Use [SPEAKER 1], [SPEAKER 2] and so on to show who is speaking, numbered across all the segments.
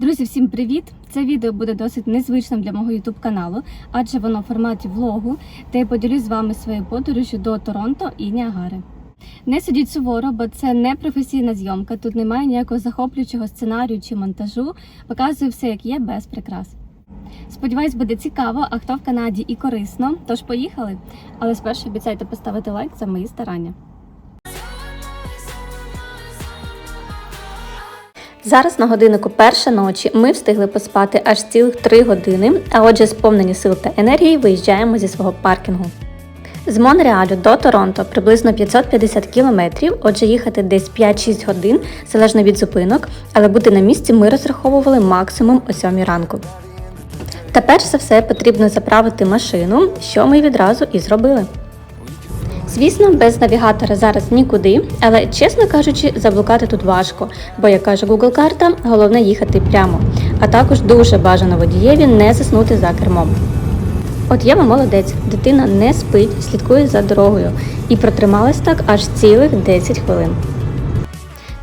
[SPEAKER 1] Друзі, всім привіт! Це відео буде досить незвичним для мого YouTube каналу, адже воно в форматі влогу, де я поділюсь з вами своєю подорожю до Торонто і Ніагари. Не судіть суворо, бо це не професійна зйомка. Тут немає ніякого захоплюючого сценарію чи монтажу. Показую все, як є, без прикрас. Сподіваюсь, буде цікаво, а хто в Канаді і корисно. Тож поїхали. Але спершу обіцяйте поставити лайк за мої старання. Зараз на годиннику перша ночі ми встигли поспати аж цілих 3 години, а отже, сповнені сил та енергії виїжджаємо зі свого паркінгу. З Монреалю до Торонто приблизно 550 кілометрів, отже, їхати десь 5-6 годин, залежно від зупинок, але бути на місці ми розраховували максимум о 7 ранку. Та перш за все потрібно заправити машину, що ми відразу і зробили. Звісно, без навігатора зараз нікуди, але чесно кажучи, заблукати тут важко, бо, як каже Google карта, головне їхати прямо, а також дуже бажано водієві не заснути за кермом. От Єва молодець, дитина не спить, слідкує за дорогою і протрималась так аж цілих 10 хвилин.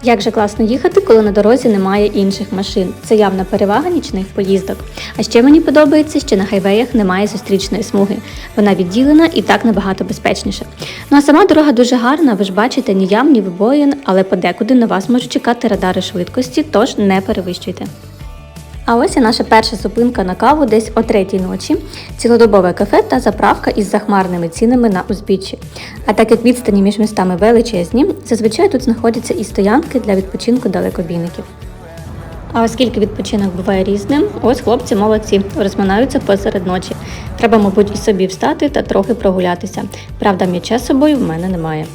[SPEAKER 1] Як же класно їхати, коли на дорозі немає інших машин. Це явна перевага нічних поїздок. А ще мені подобається, що на хайвеях немає зустрічної смуги. Вона відділена і так набагато безпечніше. Ну а сама дорога дуже гарна, ви ж бачите ні ям, ні вибоїн, але подекуди на вас можуть чекати радари швидкості, тож не перевищуйте. А ось і наша перша зупинка на каву десь о третій ночі, цілодобове кафе та заправка із захмарними цінами на узбіччі. А так як відстані між містами величезні, зазвичай тут знаходяться і стоянки для відпочинку далекобійників. А оскільки відпочинок буває різним, ось хлопці молодці, розминаються посеред ночі. Треба, мабуть, і собі встати та трохи прогулятися. Правда, м'яча з собою в мене немає.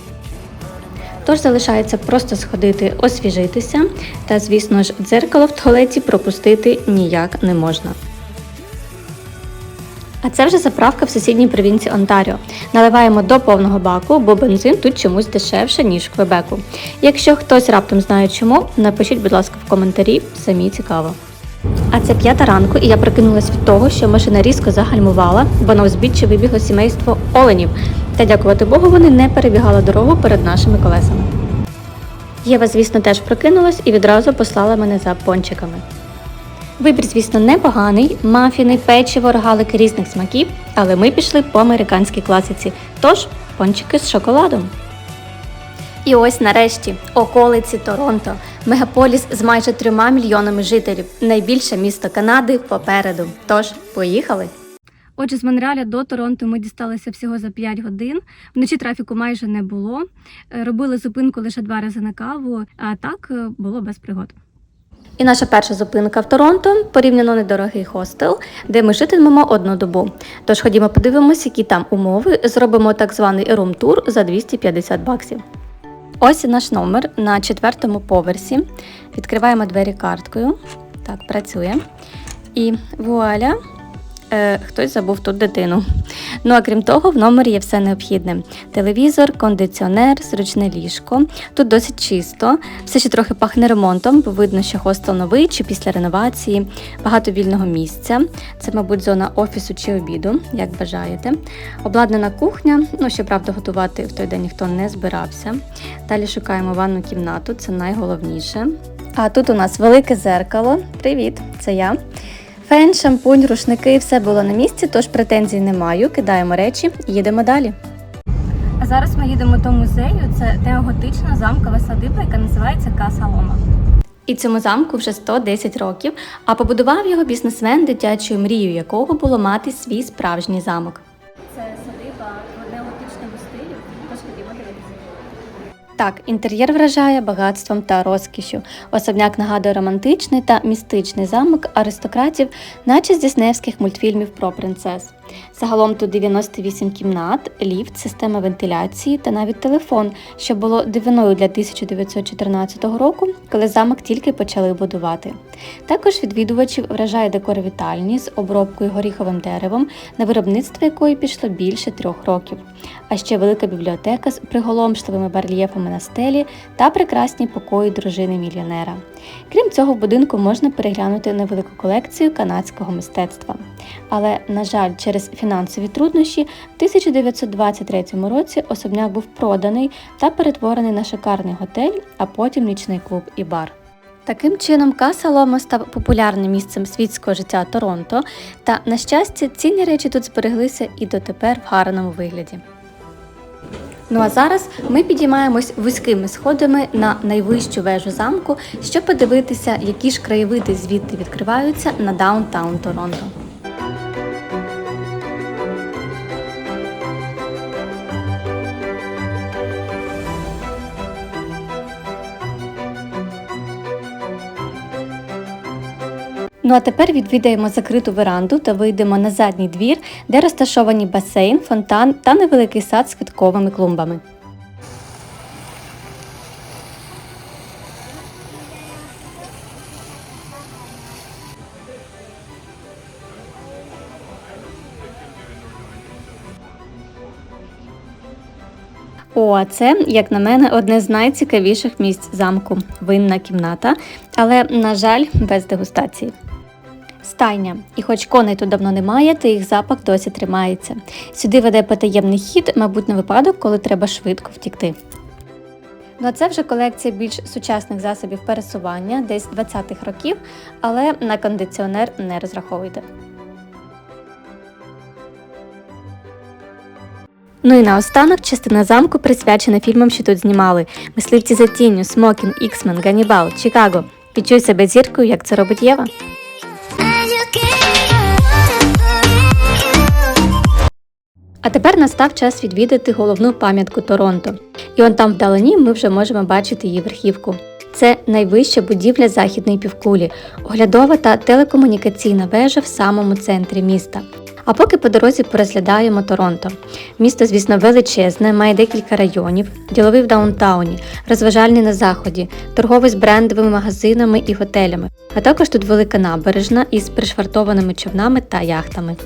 [SPEAKER 1] Тож залишається просто сходити, освіжитися, та, звісно ж, дзеркало в туалеті пропустити ніяк не можна. А це вже заправка в сусідній провінції Онтаріо. Наливаємо до повного баку, бо бензин тут чомусь дешевше, ніж в Квебеку. Якщо хтось раптом знає чому, напишіть, будь ласка, в коментарі, самі цікаво. А це п'ята ранку, і я прокинулась від того, що машина різко загальмувала, бо на узбіччя вибігло сімейство оленів. Та дякувати Богу, вони не перебігали дорогу перед нашими колесами. Єва, звісно, теж прокинулась і відразу послала мене за пончиками. Вибір, звісно, непоганий, мафіни, печиво, рогалики різних смаків, але ми пішли по американській класиці, тож пончики з шоколадом. І ось нарешті околиці Торонто, мегаполіс з майже трьома мільйонами жителів, найбільше місто Канади попереду. Тож, поїхали! Отже, з Монреаля до Торонто ми дісталися всього за 5 годин. Вночі трафіку майже не було. Е, Робили зупинку лише два рази на каву, а так е, було без пригод. І наша перша зупинка в Торонто порівняно недорогий хостел, де ми житимемо одну добу. Тож ходімо подивимося, які там умови. Зробимо так званий рум-тур за 250 баксів. Ось і наш номер на четвертому поверсі. Відкриваємо двері карткою. Так, працює. І вуаля, е, хтось забув тут дитину. Ну а крім того, в номері є все необхідне: телевізор, кондиціонер, зручне ліжко. Тут досить чисто, все ще трохи пахне ремонтом, бо видно, що хостел новий чи після реновації, багато вільного місця. Це, мабуть, зона офісу чи обіду, як бажаєте. Обладнана кухня, ну щоправда, готувати в той день ніхто не збирався. Далі шукаємо ванну кімнату, це найголовніше. А тут у нас велике зеркало. Привіт, це я. Фен, шампунь, рушники, все було на місці, тож претензій не маю. Кидаємо речі їдемо далі. А зараз ми їдемо до музею. Це теоготична замкова садиба, яка називається Каса Лома. І цьому замку вже 110 років, а побудував його бізнесмен, дитячою мрією якого було мати свій справжній замок. Так, інтер'єр вражає багатством та розкішю. Особняк нагадує романтичний та містичний замок аристократів, наче з діснеївських мультфільмів про принцес. Загалом тут 98 кімнат, ліфт, система вентиляції та навіть телефон, що було дивиною для 1914 року, коли замок тільки почали будувати. Також відвідувачів вражає декор вітальні з обробкою горіховим деревом, на виробництво якої пішло більше трьох років. А ще велика бібліотека з приголомшливими барельєфами на стелі та прекрасні покої дружини мільйонера. Крім цього, в будинку можна переглянути невелику колекцію канадського мистецтва. Але, на жаль, через фінансові труднощі в 1923 році особняк був проданий та перетворений на шикарний готель, а потім нічний клуб і бар. Таким чином, Каса Ломо став популярним місцем світського життя Торонто, та, на щастя, цінні речі тут збереглися і дотепер в гарному вигляді. Ну а зараз ми підіймаємось вузькими сходами на найвищу вежу замку, щоб подивитися, які ж краєвиди звідти відкриваються на даунтаун Торонто. Ну а тепер відвідаємо закриту веранду та вийдемо на задній двір, де розташовані басейн, фонтан та невеликий сад з квітковими клумбами. О, а це, як на мене, одне з найцікавіших місць замку винна кімната, але, на жаль, без дегустації. Стайня, і хоч коней тут давно немає, та їх запах досі тримається. Сюди веде потаємний хід, мабуть, на випадок, коли треба швидко втікти. Ну а це вже колекція більш сучасних засобів пересування, десь 20-х років, але на кондиціонер не розраховуйте. Ну і наостанок частина замку присвячена фільмам, що тут знімали: Мисливці за тінню, Смокін, Іксмен, Ганібал, Чикаго. Відчуй себе зіркою, як це робить Єва. А тепер настав час відвідати головну пам'ятку Торонто. І он там вдалині ми вже можемо бачити її верхівку. Це найвища будівля західної півкулі, оглядова та телекомунікаційна вежа в самому центрі міста. А поки по дорозі порозглядаємо Торонто. Місто, звісно, величезне, має декілька районів, діловий в даунтауні, розважальний на заході, торговий з брендовими магазинами і готелями. А також тут велика набережна із пришвартованими човнами та яхтами.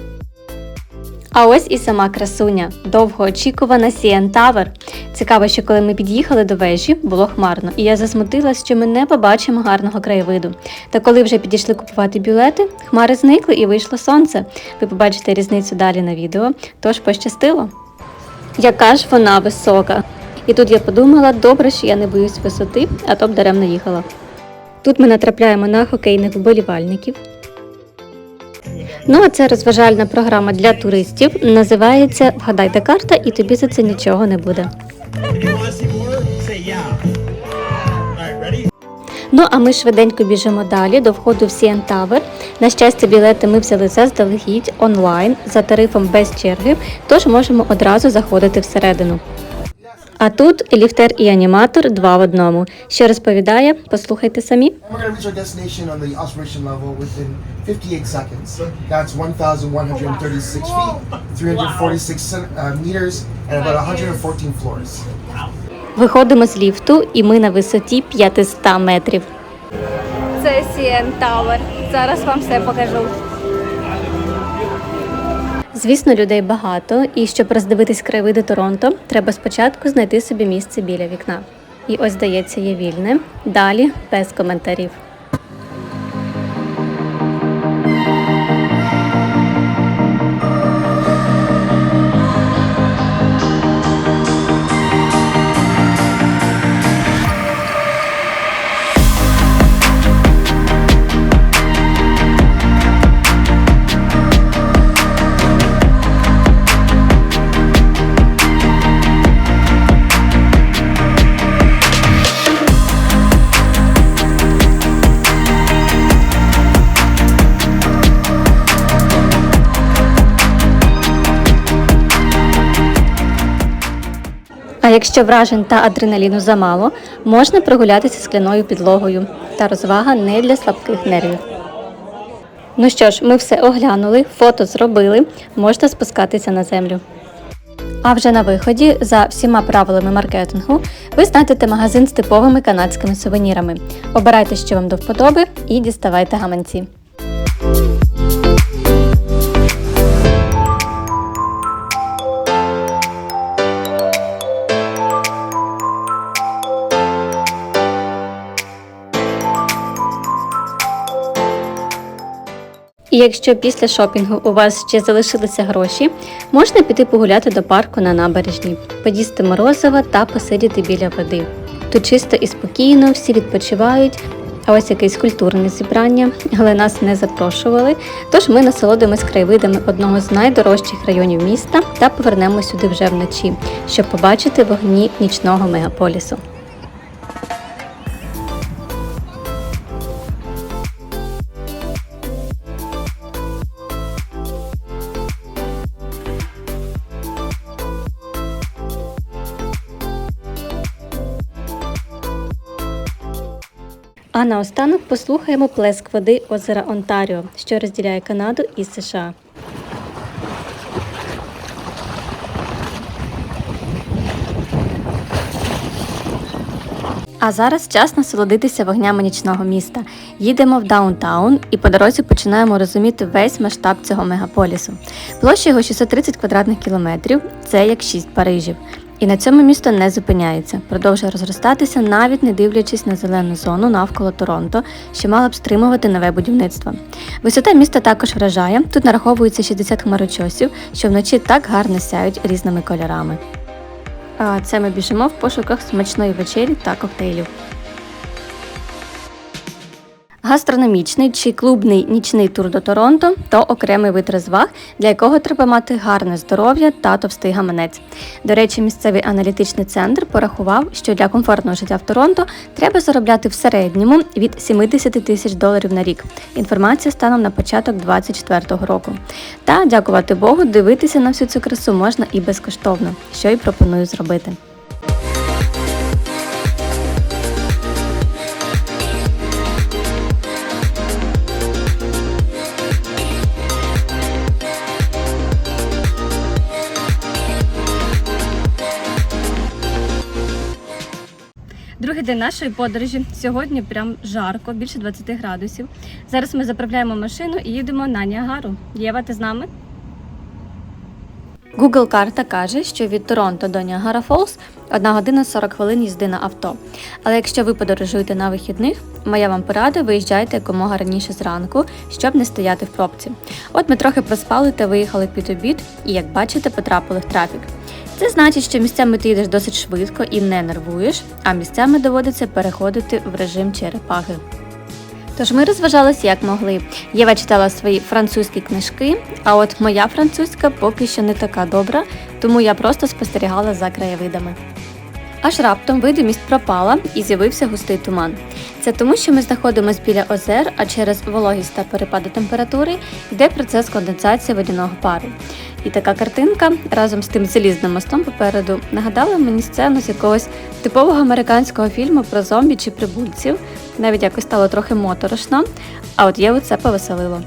[SPEAKER 1] А ось і сама красуня, довгоочікувана CN Tower. Цікаво, що коли ми під'їхали до вежі, було хмарно, і я засмутилась, що ми не побачимо гарного краєвиду. Та коли вже підійшли купувати білети, хмари зникли і вийшло сонце. Ви побачите різницю далі на відео, тож пощастило. Яка ж вона висока! І тут я подумала, добре, що я не боюсь висоти, а то б даремно їхала. Тут ми натрапляємо на хокейних вболівальників. Ну а це розважальна програма для туристів. Називається Вгадайте карта, і тобі за це нічого не буде. Ну а ми швиденько біжимо далі до входу в CN Tower. На щастя, білети ми взяли заздалегідь онлайн за тарифом без черги, тож можемо одразу заходити всередину. А тут ліфтер і аніматор два в одному. Що розповідає, послухайте самі.
[SPEAKER 2] We're going to reach our destination on the observation level within 58 seconds. That's 1,136 feet, 346 uh, meters, and about 114 floors.
[SPEAKER 1] Виходимо з ліфту, і ми на висоті 500 метрів. Це CN Tower. Зараз вам все покажу. Звісно, людей багато, і щоб роздивитись краєвиди Торонто, треба спочатку знайти собі місце біля вікна. І ось, здається, є вільне. Далі без коментарів. Якщо вражень та адреналіну замало, можна прогулятися скляною підлогою. Та розвага не для слабких нервів. Ну що ж, ми все оглянули, фото зробили, можна спускатися на землю. А вже на виході, за всіма правилами маркетингу, ви знайдете магазин з типовими канадськими сувенірами. Обирайте, що вам до вподоби, і діставайте гаманці. І якщо після шопінгу у вас ще залишилися гроші, можна піти погуляти до парку на набережній, поїсти морозива та посидіти біля води. Тут чисто і спокійно, всі відпочивають, А ось якесь культурне зібрання, але нас не запрошували. Тож ми насолодимось краєвидами одного з найдорожчих районів міста та повернемось сюди вже вночі, щоб побачити вогні нічного мегаполісу. Наостанок послухаємо плеск води озера Онтаріо, що розділяє Канаду і США. А зараз час насолодитися вогнями нічного міста. Їдемо в даунтаун і по дорозі починаємо розуміти весь масштаб цього мегаполісу. Площа його 630 квадратних кілометрів, це як 6 Парижів. І на цьому місто не зупиняється, продовжує розростатися, навіть не дивлячись на зелену зону навколо Торонто, що мала б стримувати нове будівництво. Висота міста також вражає. Тут нараховується 60 хмарочосів, що вночі так гарно сяють різними кольорами. А це ми біжимо в пошуках смачної вечері та коктейлів. Гастрономічний чи клубний нічний тур до Торонто то окремий вид розваг, для якого треба мати гарне здоров'я та товстий гаманець. До речі, місцевий аналітичний центр порахував, що для комфортного життя в Торонто треба заробляти в середньому від 70 тисяч доларів на рік. Інформація станом на початок 2024 року. Та, дякувати Богу, дивитися на всю цю красу можна і безкоштовно, що й пропоную зробити. День нашої подорожі. Сьогодні прям жарко, більше 20 градусів. Зараз ми заправляємо машину і їдемо на Ніагару. Єва, ти з нами? Google карта каже, що від Торонто до Ніагара Фолс 1 година 40 хвилин їзди на авто. Але якщо ви подорожуєте на вихідних, моя вам порада виїжджайте якомога раніше зранку, щоб не стояти в пробці. От ми трохи проспали та виїхали під обід, і як бачите, потрапили в трафік. Це значить, що місцями ти їдеш досить швидко і не нервуєш, а місцями доводиться переходити в режим черепахи. Тож ми розважалися як могли. Єва читала свої французькі книжки, а от моя французька поки що не така добра, тому я просто спостерігала за краєвидами. Аж раптом видимість пропала і з'явився густий туман. Це тому, що ми знаходимося біля озер, а через вологість та перепади температури йде процес конденсації водяного пару. І така картинка разом з тим залізним мостом попереду нагадала мені сцену з якогось типового американського фільму про зомбі чи прибульців. Навіть якось стало трохи моторошно, а от Єву це повеселило.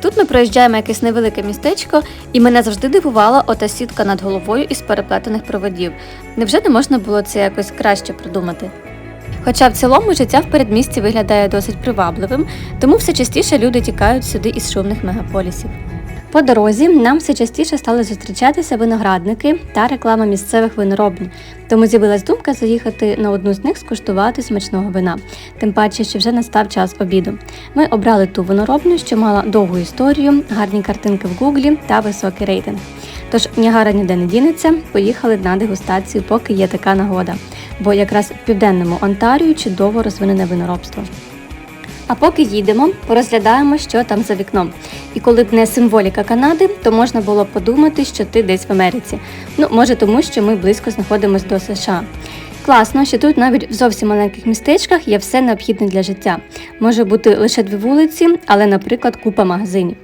[SPEAKER 1] Тут ми проїжджаємо якесь невелике містечко, і мене завжди дивувала ота сітка над головою із переплетених проводів. Невже не можна було це якось краще придумати? Хоча в цілому життя в передмісті виглядає досить привабливим, тому все частіше люди тікають сюди із шумних мегаполісів. По дорозі нам все частіше стали зустрічатися виноградники та реклама місцевих виноробень, тому з'явилась думка заїхати на одну з них скуштувати смачного вина. Тим паче, що вже настав час обіду. Ми обрали ту виноробню, що мала довгу історію, гарні картинки в гуглі та високий рейтинг. Тож Нягара ніде не дінеться, поїхали на дегустацію, поки є така нагода. Бо якраз в південному Онтарію чудово розвинене виноробство. А поки їдемо, порозглядаємо, що там за вікном. І коли б не символіка Канади, то можна було подумати, що ти десь в Америці. Ну, може, тому що ми близько знаходимося до США. Класно, що тут навіть в зовсім маленьких містечках є все необхідне для життя. Може бути лише дві вулиці, але, наприклад, купа магазинів.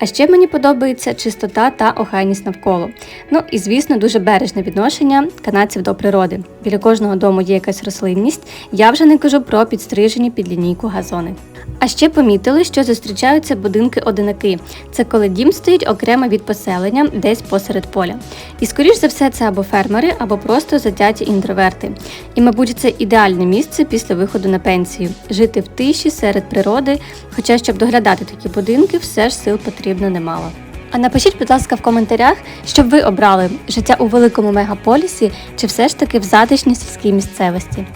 [SPEAKER 1] А ще мені подобається чистота та охайність навколо. Ну і звісно, дуже бережне відношення канадців до природи. Біля кожного дому є якась рослинність. Я вже не кажу про підстрижені під лінійку газони. А ще помітили, що зустрічаються будинки-одинаки. Це коли дім стоїть окремо від поселення, десь посеред поля. І скоріш за все, це або фермери, або просто затяті інтроверти. І, мабуть, це ідеальне місце після виходу на пенсію жити в тиші серед природи. Хоча, щоб доглядати такі будинки, все ж сил потрібно немало. А напишіть, будь ласка, в коментарях, щоб ви обрали життя у великому мегаполісі чи все ж таки в затишній сільській місцевості.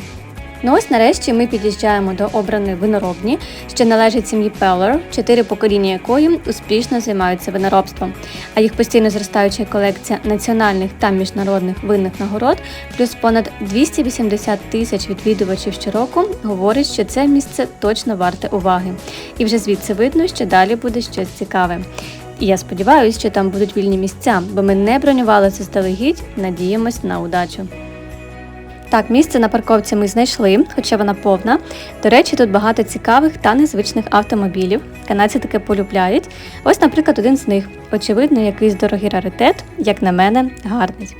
[SPEAKER 1] Ну ось нарешті ми під'їжджаємо до обраної виноробні, що належить сім'ї Пеллер, чотири покоління якої успішно займаються виноробством. А їх постійно зростаюча колекція національних та міжнародних винних нагород, плюс понад 280 тисяч відвідувачів щороку, говорить, що це місце точно варте уваги. І вже звідси видно, що далі буде щось цікаве. І я сподіваюся, що там будуть вільні місця, бо ми не бронювали заздалегідь, надіємось на удачу. Так, місце на парковці ми знайшли, хоча вона повна. До речі, тут багато цікавих та незвичних автомобілів. Канадці таке полюбляють. Ось, наприклад, один з них. Очевидно, якийсь дорогий раритет, як на мене, гарний.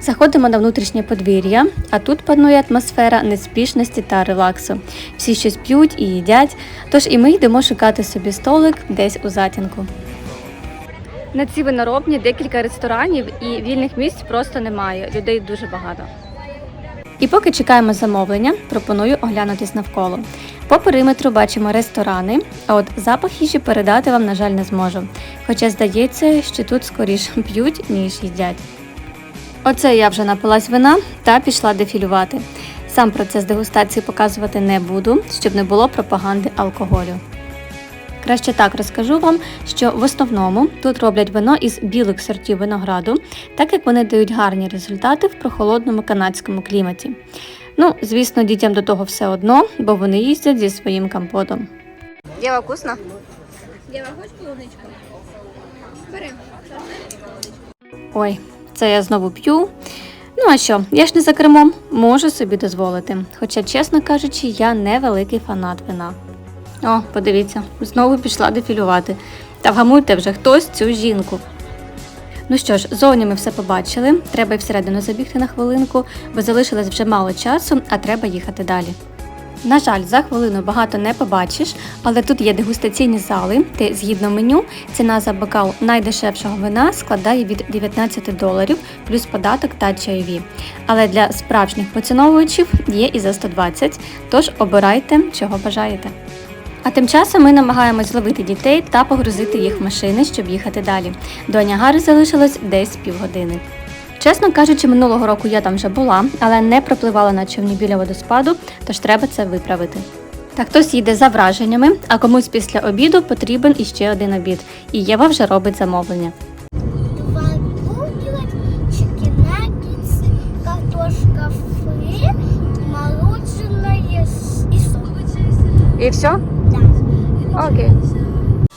[SPEAKER 1] Заходимо на внутрішнє подвір'я, а тут панує атмосфера неспішності та релаксу. Всі щось п'ють і їдять, тож і ми йдемо шукати собі столик десь у затінку. На цій виноробні декілька ресторанів і вільних місць просто немає. Людей дуже багато. І поки чекаємо замовлення, пропоную оглянутись навколо. По периметру бачимо ресторани, а от запах їжі передати вам, на жаль, не зможу. Хоча здається, що тут скоріше п'ють, ніж їдять. Оце я вже напилась вина та пішла дефілювати. Сам процес дегустації показувати не буду, щоб не було пропаганди алкоголю. Краще так розкажу вам, що в основному тут роблять вино із білих сортів винограду, так як вони дають гарні результати в прохолодному канадському кліматі. Ну, звісно, дітям до того все одно, бо вони їздять зі своїм компотом. Єва, вкусно?
[SPEAKER 3] Єва, хочеш полуничку? Бери.
[SPEAKER 1] Ой, це я знову п'ю. Ну а що, я ж не за кермом, можу собі дозволити. Хоча, чесно кажучи, я не великий фанат вина. О, подивіться, знову пішла дефілювати. Та вгамуйте вже хтось цю жінку. Ну що ж, зовні ми все побачили. Треба й всередину забігти на хвилинку, бо залишилось вже мало часу, а треба їхати далі. На жаль, за хвилину багато не побачиш, але тут є дегустаційні зали, де згідно меню ціна за бокал найдешевшого вина складає від 19 доларів плюс податок та чайові. Але для справжніх поціновувачів є і за 120, тож обирайте, чого бажаєте. А тим часом ми намагаємось зловити дітей та погрузити їх в машини, щоб їхати далі. До Ніагари залишилось десь півгодини. Чесно кажучи, минулого року я там вже була, але не пропливала на човні біля водоспаду, тож треба це виправити. Та хтось їде за враженнями, а комусь після обіду потрібен іще один обід. І Єва вже робить замовлення.
[SPEAKER 4] Картошка фри, и сок.
[SPEAKER 1] Все? Окей.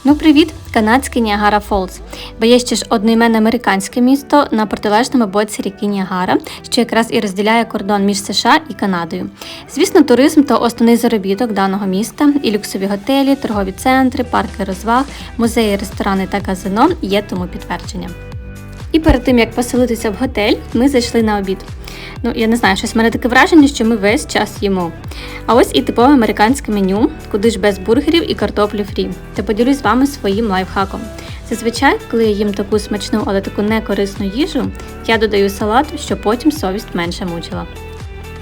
[SPEAKER 1] Ну, привіт, канадський Ніагара Фолз. Бо є ще ж одноіменне американське місто на протилежному боці ріки Ніагара, що якраз і розділяє кордон між США і Канадою. Звісно, туризм то основний заробіток даного міста, і люксові готелі, торгові центри, парки розваг, музеї, ресторани та казино є тому підтвердженням. І перед тим як поселитися в готель, ми зайшли на обід. Ну, я не знаю, щось в мене таке враження, що ми весь час їмо. А ось і типове американське меню, куди ж без бургерів і картоплі фрі. Та поділюсь з вами своїм лайфхаком. Зазвичай, коли я їм таку смачну, але таку некорисну їжу, я додаю салат, щоб потім совість менше мучила.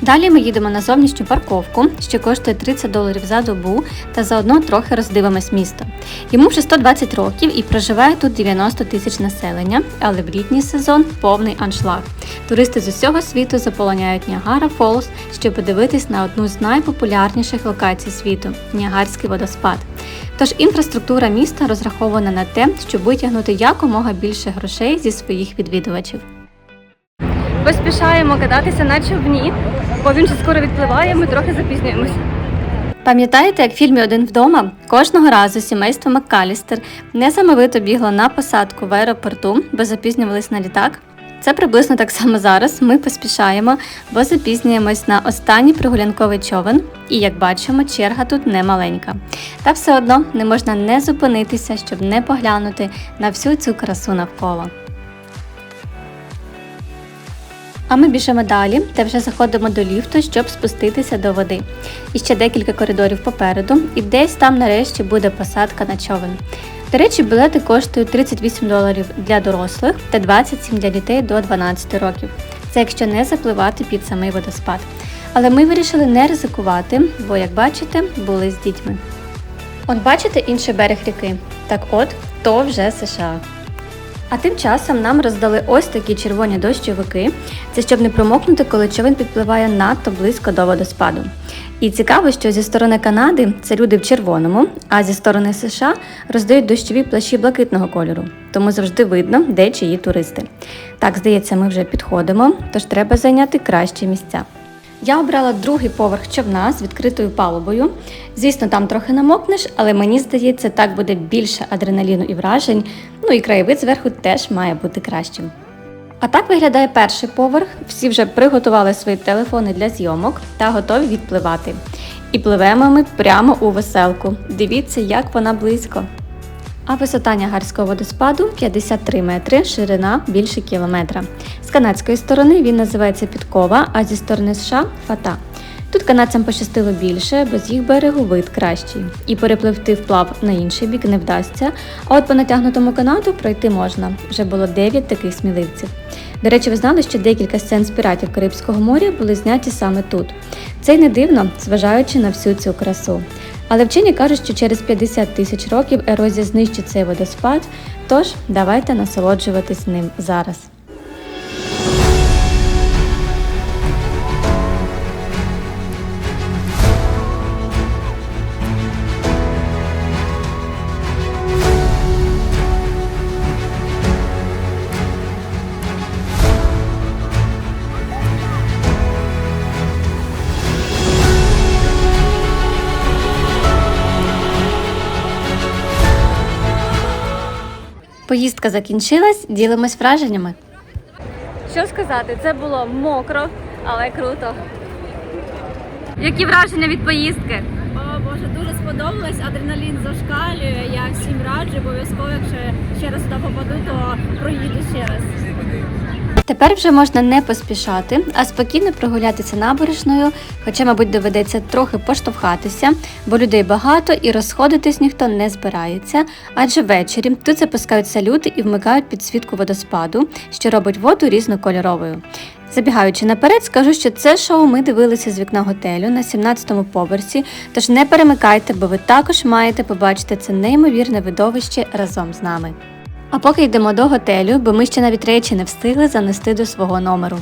[SPEAKER 1] Далі ми їдемо на зовнішню парковку, що коштує 30 доларів за добу, та заодно трохи роздивимось місто. Йому вже 120 років і проживає тут 90 тисяч населення, але в літній сезон повний аншлаг. Туристи з усього світу заполоняють Ніагара Фолз, щоб подивитись на одну з найпопулярніших локацій світу Ніагарський водоспад. Тож інфраструктура міста розрахована на те, щоб витягнути якомога більше грошей зі своїх відвідувачів. Поспішаємо кататися на човні, бо він вже скоро відпливає, ми трохи запізнюємось. Пам'ятаєте, як в фільмі Один вдома кожного разу сімейство Маккалістер несамовито бігло на посадку в аеропорту, бо запізнювались на літак? Це приблизно так само зараз. Ми поспішаємо, бо запізнюємось на останній прогулянковий човен, і як бачимо, черга тут не маленька. Та все одно не можна не зупинитися, щоб не поглянути на всю цю красу навколо. А ми біжимо далі та вже заходимо до ліфту, щоб спуститися до води. І ще декілька коридорів попереду, і десь там нарешті буде посадка на човен. До речі, білети коштують 38 доларів для дорослих та 27 для дітей до 12 років. Це якщо не запливати під самий водоспад. Але ми вирішили не ризикувати, бо, як бачите, були з дітьми. От бачите інший берег ріки? Так от, то вже США. А тим часом нам роздали ось такі червоні дощовики. Це щоб не промокнути, коли човен підпливає надто близько до водоспаду. І цікаво, що зі сторони Канади це люди в червоному, а зі сторони США роздають дощові плащі блакитного кольору, тому завжди видно, де чиї туристи. Так, здається, ми вже підходимо, тож треба зайняти кращі місця. Я обрала другий поверх човна з відкритою палубою. Звісно, там трохи намокнеш, але мені здається, так буде більше адреналіну і вражень. Ну і краєвид зверху теж має бути кращим. А так виглядає перший поверх. Всі вже приготували свої телефони для зйомок та готові відпливати. І пливемо ми прямо у веселку. Дивіться, як вона близько. А висота Ніагарського водоспаду 53 метри, ширина більше кілометра. З канадської сторони він називається Підкова, а зі сторони США Фата. Тут канадцям пощастило більше, бо з їх берегу вид кращий. І перепливти вплав на інший бік не вдасться. А от по натягнутому канату пройти можна. Вже було 9 таких сміливців. До речі, ви знали, що декілька сцен з піратів Карибського моря були зняті саме тут. Це й не дивно, зважаючи на всю цю красу. Але вчені кажуть, що через 50 тисяч років ерозія знищить цей водоспад, тож давайте насолоджуватись ним зараз. Поїздка закінчилась, ділимось враженнями. Що сказати, це було мокро, але круто. Які враження від поїздки?
[SPEAKER 5] О Боже, дуже сподобалось. Адреналін зашкалює. Я всім раджу, обов'язково, якщо ще раз туди попаду, то проїду ще раз.
[SPEAKER 1] Тепер вже можна не поспішати, а спокійно прогулятися набережною, хоча, мабуть, доведеться трохи поштовхатися, бо людей багато і розходитись ніхто не збирається. Адже ввечері тут запускають салюти і вмикають підсвітку водоспаду, що робить воду різнокольоровою. Забігаючи наперед, скажу, що це шоу ми дивилися з вікна готелю на 17-му поверсі, тож не перемикайте, бо ви також маєте побачити це неймовірне видовище разом з нами. А поки йдемо до готелю, бо ми ще навіть речі не встигли занести до свого номеру.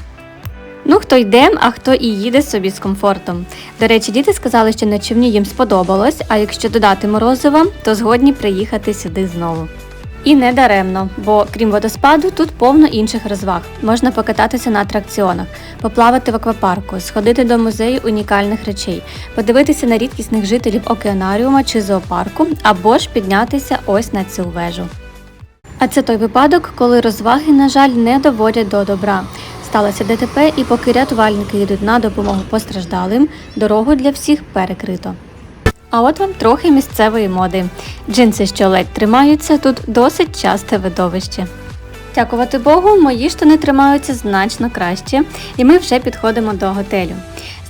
[SPEAKER 1] Ну, хто йде, а хто і їде собі з комфортом. До речі, діти сказали, що на човні їм сподобалось, а якщо додати морозива, то згодні приїхати сюди знову. І не даремно, бо крім водоспаду, тут повно інших розваг. Можна покататися на атракціонах, поплавати в аквапарку, сходити до музею унікальних речей, подивитися на рідкісних жителів океанаріума чи зоопарку, або ж піднятися ось на цю вежу. А це той випадок, коли розваги, на жаль, не доводять до добра. Сталося ДТП, і поки рятувальники йдуть на допомогу постраждалим, дорогу для всіх перекрито. А от вам трохи місцевої моди. Джинси, що ледь тримаються, тут досить часте видовище. Дякувати Богу, мої штани тримаються значно краще, і ми вже підходимо до готелю.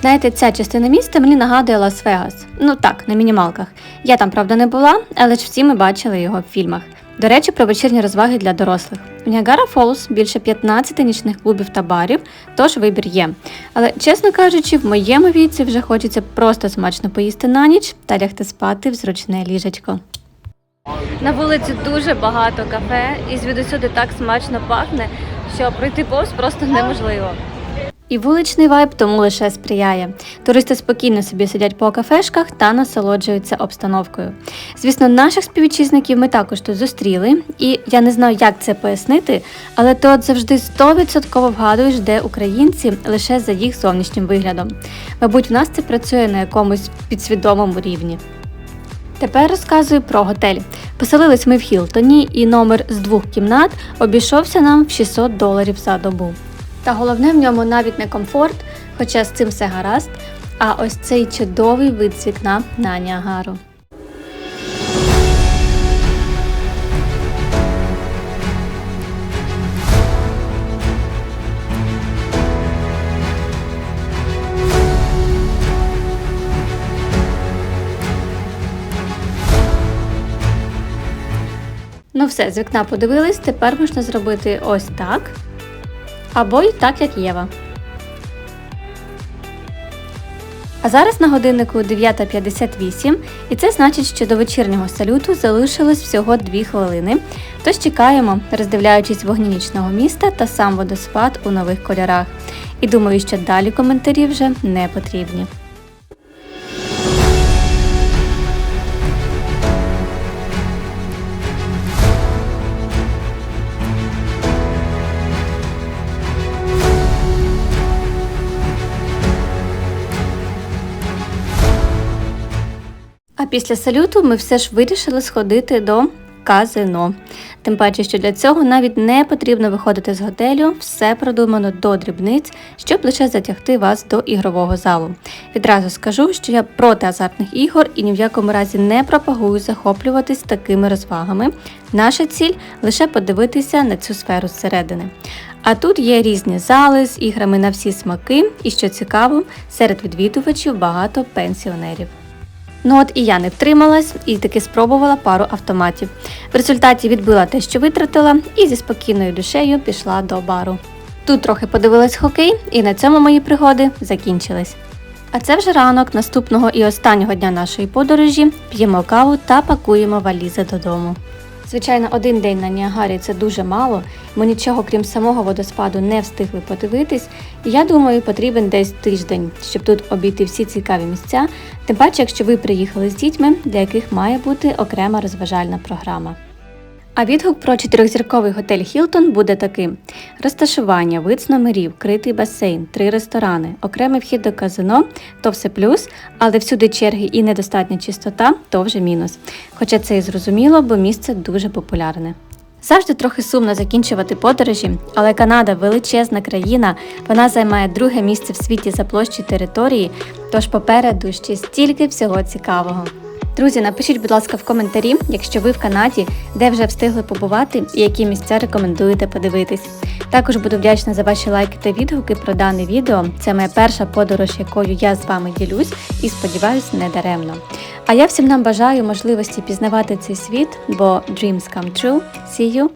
[SPEAKER 1] Знаєте, ця частина міста мені нагадує Лас-Вегас. Ну так, на мінімалках. Я там, правда, не була, але ж всі ми бачили його в фільмах. До речі, про вечірні розваги для дорослих. У Ніагара Фолз більше 15 нічних клубів та барів, тож вибір є. Але, чесно кажучи, в моєму віці вже хочеться просто смачно поїсти на ніч та лягти спати в зручне ліжечко. На вулиці дуже багато кафе, і звідусюди так смачно пахне, що пройти повз просто неможливо. І вуличний вайб тому лише сприяє. Туристи спокійно собі сидять по кафешках та насолоджуються обстановкою. Звісно, наших співвітчизників ми також тут зустріли, і я не знаю, як це пояснити, але ти от завжди 100% вгадуєш, де українці лише за їх зовнішнім виглядом. Мабуть, в нас це працює на якомусь підсвідомому рівні. Тепер розказую про готель. Поселились ми в Хілтоні, і номер з двох кімнат обійшовся нам в 600 доларів за добу. Та головне в ньому навіть не комфорт, хоча з цим все гаразд, а ось цей чудовий вид з вікна на Ніагару. Ну все, з вікна подивились, тепер можна зробити ось так. Або й так, як Єва. А зараз на годиннику 9.58, і це значить, що до вечірнього салюту залишилось всього 2 хвилини. Тож чекаємо, роздивляючись вогні нічного міста та сам водоспад у нових кольорах. І думаю, що далі коментарі вже не потрібні. Після салюту ми все ж вирішили сходити до казино. Тим паче, що для цього навіть не потрібно виходити з готелю, все продумано до дрібниць, щоб лише затягти вас до ігрового залу. Відразу скажу, що я проти азартних ігор і ні в якому разі не пропагую захоплюватись такими розвагами. Наша ціль лише подивитися на цю сферу зсередини. А тут є різні зали з іграми на всі смаки, і що цікаво, серед відвідувачів багато пенсіонерів. Ну от і я не втрималась і таки спробувала пару автоматів. В результаті відбила те, що витратила, і зі спокійною душею пішла до бару. Тут трохи подивилась хокей, і на цьому мої пригоди закінчились. А це вже ранок наступного і останнього дня нашої подорожі. П'ємо каву та пакуємо валізи додому. Звичайно, один день на Ніагарі це дуже мало. Ми нічого крім самого водоспаду не встигли подивитись. Я думаю, потрібен десь тиждень, щоб тут обійти всі цікаві місця. Тим паче, якщо ви приїхали з дітьми, для яких має бути окрема розважальна програма. А відгук про чотирьохзірковий готель Хілтон буде таким: розташування, вид з номерів, критий басейн, три ресторани, окремий вхід до казино то все плюс, але всюди черги і недостатня чистота то вже мінус. Хоча це і зрозуміло, бо місце дуже популярне. Завжди трохи сумно закінчувати подорожі, але Канада величезна країна, вона займає друге місце в світі за площі території, тож попереду ще стільки всього цікавого. Друзі, напишіть, будь ласка, в коментарі, якщо ви в Канаді, де вже встигли побувати і які місця рекомендуєте подивитись. Також буду вдячна за ваші лайки та відгуки про дане відео. Це моя перша подорож, якою я з вами ділюсь, і сподіваюсь, не даремно. А я всім нам бажаю можливості пізнавати цей світ, бо dreams come true. See you!